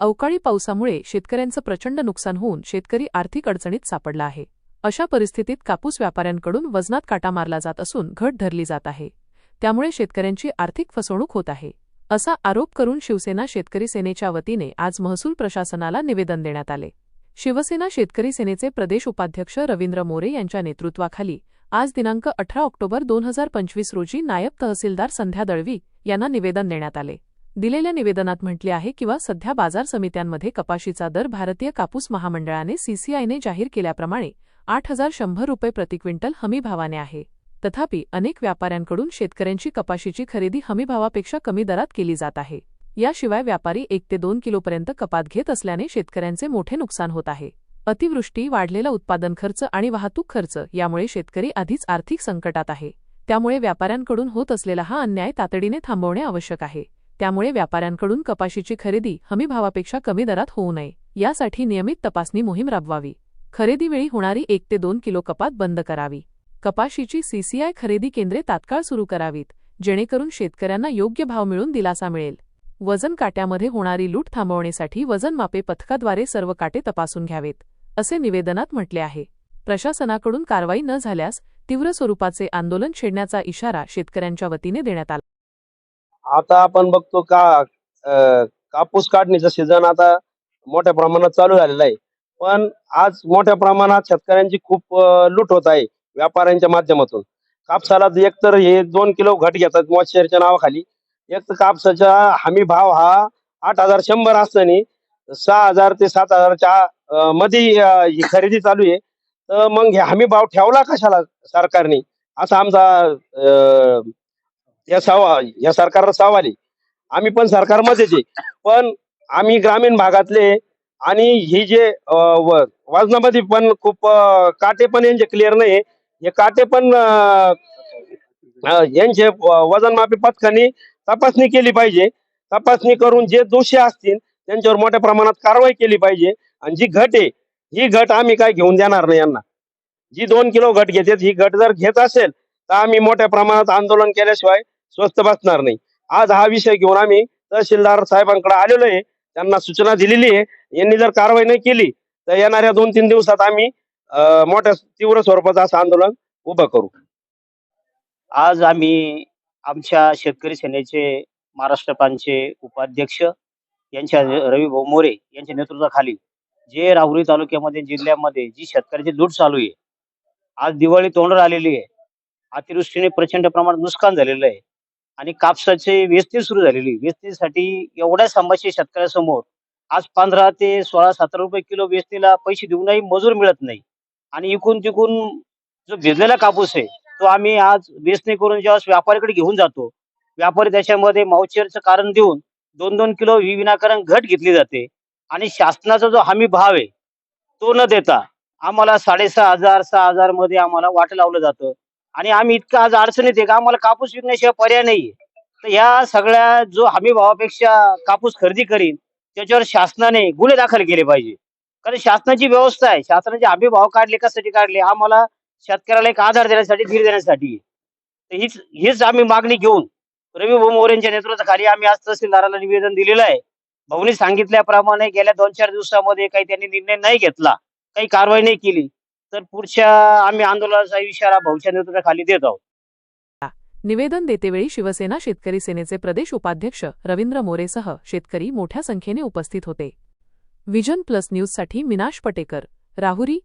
अवकाळी पावसामुळे शेतकऱ्यांचं प्रचंड नुकसान होऊन शेतकरी आर्थिक अडचणीत सापडला आहे. अशा परिस्थितीत कापूस व्यापाऱ्यांकडून वजनात काटा मारला जात असून घट धरली जात आहे. त्यामुळे शेतकऱ्यांची आर्थिक फसवणूक होत आहे. असा आरोप करून शिवसेना शेतकरी सेनेच्या वतीने आज महसूल प्रशासनाला निवेदन देण्यात आले. शिवसेना शेतकरी सेनेचे प्रदेश उपाध्यक्ष रवींद्र मोरे यांच्या नेतृत्वाखाली आज दिनांक अठरा ऑक्टोबर दोन हजार पंचवीस रोजी नायब तहसीलदार संध्या दळवी यांना निवेदन देण्यात आले. दिलेल्या निवेदनात म्हटले आहे किंवा सध्या बाजार समित्यांमध्ये कपाशीचा दर भारतीय कापूस महामंडळाने सीसीआयने जाहीर केल्याप्रमाणे आठ हजार शंभर रुपये प्रति क्विंटल हमीभावाने आहे. तथापि अनेक व्यापाऱ्यांकडून शेतकऱ्यांची कपाशीची खरेदी हमीभावापेक्षा कमी दरात केली जात आहे. याशिवाय व्यापारी एक ते दोन किलोपर्यंत कपात घेत असल्याने शेतकऱ्यांचे मोठे नुकसान होत आहे. अतिवृष्टी वाढलेला उत्पादन खर्च आणि वाहतूक खर्च यामुळे शेतकरी आधीच आर्थिक संकटात आहे. त्यामुळे व्यापाऱ्यांकडून होत असलेला हा अन्याय तातडीने थांबवणे आवश्यक आहे. त्यामुळे व्यापाऱ्यांकडून कपाशीची खरेदी हमीभावापेक्षा कमी दरात होऊ नये. यासाठी नियमित तपासणी मोहीम राबवावी. खरेदीवेळी होणारी एक ते दोन किलो कपात बंद करावी. कपाशीची सीसीआय खरेदी केंद्रे तात्काळ सुरू करावीत जेणेकरून शेतकऱ्यांना योग्य भाव मिळून दिलासा मिळेल. वजन काट्यामध्ये होणारी लूट थांबवण्यासाठी वजन मापे पथकाद्वारे सर्व काटे तपासून घ्यावेत असे निवेदनात म्हटले आहे. प्रशासनाकडून कारवाई न झाल्यास तीव्र स्वरूपाचे आंदोलन छेडण्याचा इशारा शेतकऱ्यांच्या वतीने देण्यात आला. आता आपण बघतो का कापूस काढणीचा सीझन आता मोठ्या प्रमाणात चालू झालेला आहे. पण आज मोठ्या प्रमाणात शेतकऱ्यांची खूप लूट होत आहे व्यापाऱ्यांच्या माध्यमातून. कापसाला एकतर हे दोन किलो घट घेतात मॉइश्चरच्या नावाखाली. एक तर कापसाचा हमी भाव हा आठ हजार शंभर असताना सहा हजार ते सात हजारच्या मध्ये ही खरेदी चालू आहे. तर मग हे हमी भाव ठेवला कशाला सरकारने? असा आमचा अं, या सावा या सरकारला साव आली आम्ही पण सरकारमध्येच आहे. पण आम्ही ग्रामीण भागातले आणि ही जे वजनामध्ये पण खूप काटे पण यांचे क्लिअर नाही हे काटे पण यांचे वजनमापी पथकाने तपासणी केली पाहिजे. तपासणी करून जे दोषी असतील त्यांच्यावर मोठ्या प्रमाणात कारवाई केली पाहिजे. आणि जी घट आहे ही घट आम्ही काय घेऊन देणार नाही यांना. जी दोन किलो घट घेते ही घट जर घेत असेल तर आम्ही मोठ्या प्रमाणात आंदोलन केल्याशिवाय स्वस्त बसणार नाही. आज हा विषय घेऊन आम्ही तहसीलदार साहेबांकडे आलेलो आहे. त्यांना सूचना दिलेली आहे. यांनी जर कारवाई नाही केली तर येणाऱ्या दोन तीन दिवसात आम्ही अं, मोठ्या तीव्र स्वरूपाचं असं आंदोलन उभं करू. आज आम्ही आमच्या शेतकरी सेनेचे महाराष्ट्रपांचे उपाध्यक्ष यांच्या रवी भाऊ मोरे यांच्या नेतृत्वाखाली जे राहुरी तालुक्यामध्ये जिल्ह्यामध्ये जी शेतकऱ्याची लूट चालू आहे आज दिवाळी तोंडावर आलेली आहे. अतिवृष्टीने प्रचंड प्रमाणात नुकसान झालेलं आहे. आणि कापसाची वेचणी सुरू झालेली. वेचणीसाठी एवढ्या संभाषी शेतकऱ्यासमोर आज पंधरा ते सोळा सतरा रुपये किलो वेचणीला पैसे देऊनही मजूर मिळत नाही. आणि इकून तिकून जो भिजलेला कापूस आहे तो आम्ही आज वेचणी करून जेव्हा व्यापाऱ्याकडे घेऊन जातो व्यापारी त्याच्यामध्ये मावचेरचं कारण देऊन दोन दोन किलो वि- विनाकारण घट घेतली जाते. आणि शासनाचा जो हमी भाव आहे तो न देता आम्हाला साडेसहा हजार सहा हजारमध्ये आम्हाला वाट लावलं जातं. आणि आम्ही इतकं आज अडचणीत आहे का आम्हाला कापूस विकण्याशिवाय पर्याय नाहीये. तर या सगळ्या जो हमी भावापेक्षा कापूस खरेदी करीन त्याच्यावर शासनाने गुन्हे दाखल केले पाहिजे. कारण शासनाची व्यवस्था आहे. शासनाचे हमी भाव काढले कशासाठी काढले? आम्हाला शेतकऱ्याला एक आधार देण्यासाठी धीर देण्यासाठी. हीच हीच आम्ही मागणी घेऊन रवी भोमोर यांच्या नेतृत्वाखाली आम्ही आज तहसीलदाराला निवेदन दिलेलं आहे. भाऊनी सांगितल्याप्रमाणे गेल्या दोन चार दिवसामध्ये काही त्यांनी निर्णय नाही घेतला काही कारवाई नाही केली. तर पुढच्या आम्ही आंदोलनाचा इशारा भाऊच्या नेतृत्वाखाली देत आहोत. निवेदन देतेवेळी शिवसेना शेतकरी सेनेचे प्रदेश उपाध्यक्ष रवींद्र मोरेसह शेतकरी मोठ्या संख्येने उपस्थित होते. विजन प्लस न्यूजसाठी मिनाश पटेकर राहुरी